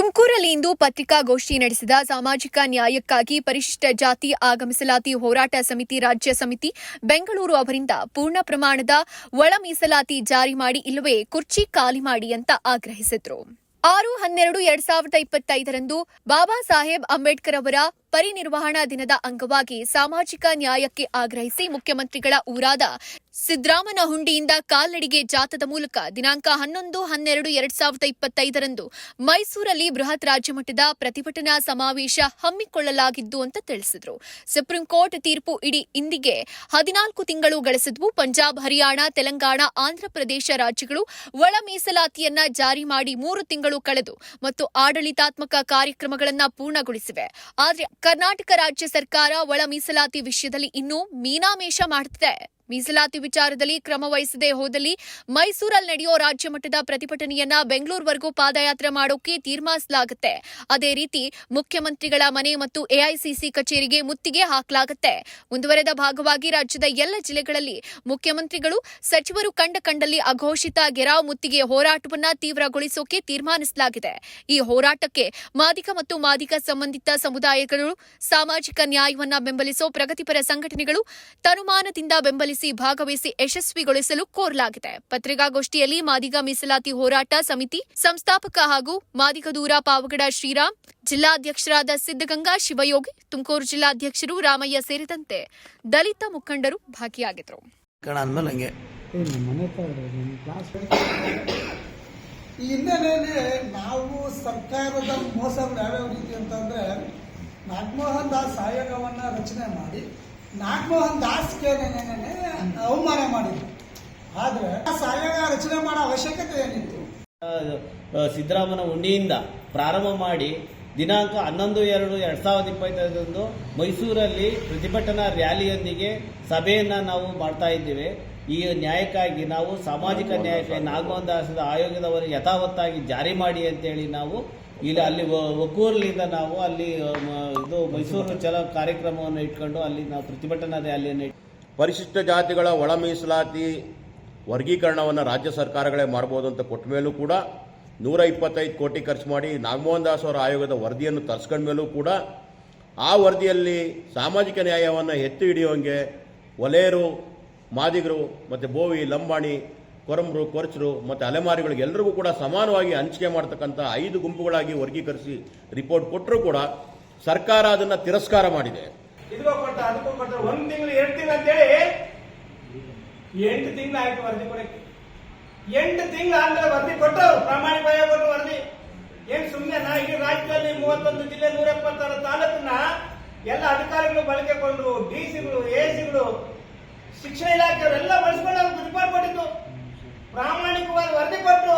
ತುಮಕೂರಲ್ಲಿ ಇಂದು ಪತ್ರಿಕಾಗೋಷ್ಠಿ ನಡೆಸಿದ ಸಾಮಾಜಿಕ ನ್ಯಾಯಕ್ಕಾಗಿ ಪರಿಶಿಷ್ಟ ಜಾತಿ ಆಗಮಿಸಲಾತಿ ಹೋರಾಟ ಸಮಿತಿ, ರಾಜ್ಯ ಸಮಿತಿ, ಬೆಂಗಳೂರು ಅವರಿಂದ ಪೂರ್ಣ ಪ್ರಮಾಣದ ಒಳ ಮೀಸಲಾತಿ ಜಾರಿ ಮಾಡಿ ಇಲ್ಲವೇ ಕುರ್ಚಿ ಖಾಲಿ ಮಾಡಿ ಅಂತ ಆಗ್ರಹಿಸಿದ್ರು. ಆರು ಹನ್ನೆರಡು ಎರಡ್ ಸಾವಿರದ ಇಪ್ಪತ್ತೈದರಂದು ಬಾಬಾ ಸಾಹೇಬ್ ಅಂಬೇಡ್ಕರ್ ಅವರ ಪರಿನಿರ್ವಹಣಾ ದಿನದ ಅಂಗವಾಗಿ ಸಾಮಾಜಿಕ ನ್ಯಾಯಕ್ಕೆ ಆಗ್ರಹಿಸಿ ಮುಖ್ಯಮಂತ್ರಿಗಳ ಊರಾದ ಸಿದ್ದರಾಮನಹುಂಡಿಯಿಂದ ಕಾಲ್ನಡಿಗೆ ಜಾಥದ ಮೂಲಕ ದಿನಾಂಕ ಹನ್ನೊಂದು, ಹನ್ನೆರಡು, ಎರಡ್ ಸಾವಿರದ ಇಪ್ಪತ್ತೈದರಂದು ಮೈಸೂರಲ್ಲಿ ಬೃಹತ್ ರಾಜ್ಯಮಟ್ಟದ ಪ್ರತಿಭಟನಾ ಸಮಾವೇಶ ಹಮ್ಮಿಕೊಳ್ಳಲಾಗಿದ್ದು ಅಂತ ತಿಳಿಸಿದರು. ಸುಪ್ರೀಂ ಕೋರ್ಟ್ ತೀರ್ಪು ಇಡೀ ಇಂದಿಗೆ ಹದಿನಾಲ್ಕು ತಿಂಗಳು ಗಳಿಸಿದ್ವು. ಪಂಜಾಬ್, ಹರಿಯಾಣ, ತೆಲಂಗಾಣ ಆಂಧ್ರಪ್ರದೇಶ ರಾಜ್ಯಗಳು ಒಳ ಮೀಸಲಾತಿಯನ್ನ ಜಾರಿ ಮಾಡಿ ಮೂರು ತಿಂಗಳು ಕಳೆದು ಮತ್ತು ಆಡಳಿತಾತ್ಮಕ ಕಾರ್ಯಕ್ರಮಗಳನ್ನು ಪೂರ್ಣಗೊಳಿಸಿವೆ. ಆದರೆ ಕರ್ನಾಟಕ ರಾಜ್ಯ ಸರ್ಕಾರ ಒಳ ಮೀಸಲಾತಿ ವಿಷಯದಲ್ಲಿ ಇನ್ನೂ ಮೀನಾಮೇಷ ಮಾಡುತ್ತಿದೆ. ಮೀಸಲಾತಿ ವಿಚಾರದಲ್ಲಿ ಕ್ರಮ ವಹಿಸದೆ ಹೋದಲ್ಲಿ ಮೈಸೂರಲ್ಲಿ ನಡೆಯೋ ರಾಜ್ಯ ಮಟ್ಟದ ಪ್ರತಿಭಟನೆಯನ್ನ ಬೆಂಗಳೂರುವರೆಗೂ ಪಾದಯಾತ್ರೆ ಮಾಡೋಕೆ ತೀರ್ಮಾನಿಸಲಾಗುತ್ತೆ. ಅದೇ ರೀತಿ ಮುಖ್ಯಮಂತ್ರಿಗಳ ಮನೆ ಮತ್ತು ಎಐಸಿಸಿ ಕಚೇರಿಗೆ ಮುತ್ತಿಗೆ ಹಾಕಲಾಗುತ್ತೆ. ಮುಂದುವರೆದ ಭಾಗವಾಗಿ ರಾಜ್ಯದ ಎಲ್ಲ ಜಿಲ್ಲೆಗಳಲ್ಲಿ ಮುಖ್ಯಮಂತ್ರಿಗಳು, ಸಚಿವರು ಕಂಡ ಕಂಡಲ್ಲಿ ಅಘೋಷಿತ ಗೆರಾವ್ ಮುತ್ತಿಗೆ ಹೋರಾಟವನ್ನ ತೀವ್ರಗೊಳಿಸೋಕೆ ತೀರ್ಮಾನಿಸಲಾಗಿದೆ. ಈ ಹೋರಾಟಕ್ಕೆ ಮಾದಿಕ ಮತ್ತು ಮಾದಿಕ ಸಂಬಂಧಿತ ಸಮುದಾಯಗಳು, ಸಾಮಾಜಿಕ ನ್ಯಾಯವನ್ನ ಬೆಂಬಲಿಸೋ ಪ್ರಗತಿಪರ ಸಂಘಟನೆಗಳು ತನುಮಾನದಿಂದ ಬೆಂಬಲಿಸಿ ಭಾಗವಹಿಸಿ ಯಶಸ್ವಿಗೊಳಿಸಲು ಕೋರಲಾಗಿದೆ. ಪತ್ರಿಕಾಗೋಷ್ಠಿಯಲ್ಲಿ ಮಾದಿಗ ಮೀಸಲಾತಿ ಹೋರಾಟ ಸಮಿತಿ ಸಂಸ್ಥಾಪಕ ಹಾಗೂ ಮಾದಿಗ ದೂರ ಪಾವಗಡ ಶ್ರೀರಾಮ್ ಜಿಲ್ಲಾಧ್ಯಕ್ಷರಾದ ಸಿದ್ದಗಂಗಾ ಶಿವಯೋಗಿ ತುಮಕೂರು ಜಿಲ್ಲಾಧ್ಯಕ್ಷರು ರಾಮಯ್ಯ ಸೇರಿದಂತೆ ದಲಿತ ಮುಖಂಡರು ಭಾಗಿಯಾಗಿದ್ದರು. ಈ ಹಿನ್ನೆಲೆಯಲ್ಲಿ ನಾವು ಸರ್ಕಾರದ ಮೋಸಗಳು ಯಾವ್ಯಾವ ರೀತಿ ಅಂತಂದ್ರೆ ನಾಗಮೋಹನ್ ದಾಸ್ ಆಯೋಗವನ್ನ ರಚನೆ ಮಾಡಿ ನಾಗಮೋಹನ್ ದಾಸ್ಗೆ ಅವಮಾನ ಮಾಡಿದ್ರು. ಆದ್ರೆ ಆ ಆಯೋಗ ರಚನೆ ಮಾಡೋ ಅವಶ್ಯಕತೆ ಏನಿತ್ತು? ಸಿದ್ದರಾಮನ ಉಂಡಿಯಿಂದ ಪ್ರಾರಂಭ ಮಾಡಿ ದಿನಾಂಕ ಹನ್ನೊಂದು, ಎರಡು, ಎರಡ್ ಸಾವಿರದ ಇಪ್ಪತ್ತೈದರಂದು ಮೈಸೂರಲ್ಲಿ ಪ್ರತಿಭಟನಾ ರ್ಯಾಲಿಯೊಂದಿಗೆ ಸಭೆಯನ್ನ ನಾವು ಮಾಡ್ತಾ ಇದ್ದೇವೆ. ಈ ನ್ಯಾಯಕ್ಕಾಗಿ ನಾವು ಸಾಮಾಜಿಕ ನ್ಯಾಯಕ್ಕೆ ನಾಗಮೋಹನ್ ದಾಸದ ಆಯೋಗದವರು ಯಥಾವತ್ತಾಗಿ ಜಾರಿ ಮಾಡಿ ಅಂತೇಳಿ ನಾವು ಇಲ್ಲಿ, ಅಲ್ಲಿ ಒಕ್ಕೂರಲಿಂದ ನಾವು ಅಲ್ಲಿ ಇದು ಮೈಸೂರು ಚಲ ಕಾರ್ಯಕ್ರಮವನ್ನು ಇಟ್ಕೊಂಡು ಅಲ್ಲಿ ನಾವು ಪ್ರತಿಭಟನಾ ರ್ಯಾಲಿಯನ್ನು ಪರಿಶಿಷ್ಟ ಜಾತಿಗಳ ಒಳ ಮೀಸಲಾತಿ ವರ್ಗೀಕರಣವನ್ನು ರಾಜ್ಯ ಸರ್ಕಾರಗಳೇ ಮಾಡ್ಬೋದು ಅಂತ ಕೊಟ್ಟ ಮೇಲೂ ಕೂಡ ನೂರ ಇಪ್ಪತ್ತೈದು ಕೋಟಿ ಖರ್ಚು ಮಾಡಿ ನಾಗಮೋಹನ್ ದಾಸ್ ಅವರ ಆಯೋಗದ ವರದಿಯನ್ನು ತರಿಸ್ಕೊಂಡ ಮೇಲೂ ಕೂಡ ಆ ವರದಿಯಲ್ಲಿ ಸಾಮಾಜಿಕ ನ್ಯಾಯವನ್ನು ಎತ್ತಿ ಹಿಡಿಯೋಂಗೆ ಒಲೆಯರು ಮಾದಿಗರು ಮತ್ತು ಬೋವಿ, ಲಂಬಾಣಿ ಕೊರಮರು, ಕೊರಚರು ಮತ್ತು ಅಲೆಮಾರಿಗಳಿಗೆ ಎಲ್ಲರಿಗೂ ಕೂಡ ಸಮಾನವಾಗಿ ಹಂಚಿಕೆ ಮಾಡ್ತಕ್ಕಂಥ ಐದು ಗುಂಪುಗಳಾಗಿ ವರ್ಗೀಕರಿಸಿ ರಿಪೋರ್ಟ್ ಕೊಟ್ಟರೂ ಕೂಡ ಸರ್ಕಾರ ಅದನ್ನು ತಿರಸ್ಕಾರ ಮಾಡಿದೆ. ಒಂದು ತಿಂಗಳು ಎರಡು ತಿಂಗಳು ಅಂತೇಳಿ ಎಂಟು ತಿಂಗಳು ಆಯ್ತು ವರದಿ ಕೊಡಕ್ಕೆ. ಎಂಟು ತಿಂಗಳು ಆದ್ಮೇಲೆ ವರದಿ ಕೊಟ್ಟರು ಪ್ರಾಮಾಣಿಕವಾಗಿ ವರದಿ ಏನ್ ಸುಮ್ಮನೆ ನಾ ಈ ರಾಜ್ಯದಲ್ಲಿ ಮೂವತ್ತೊಂದು ಜಿಲ್ಲೆ ನೂರ ಎಪ್ಪತ್ತಾರು ತಾಲೂಕನ್ನ ಎಲ್ಲ ಅಧಿಕಾರಿಗಳು ಬಳಕೆಕೊಂಡು ಡಿ ಸಿಗಳು ಎ ಸಿಗಳು ಶಿಕ್ಷಣ ಇಲಾಖೆಯವರೆಲ್ಲ ಬಳಸ್ಕೊಂಡು ರಿಪೋರ್ಟ್ ప్రామాణిక వారి వరద పట్టు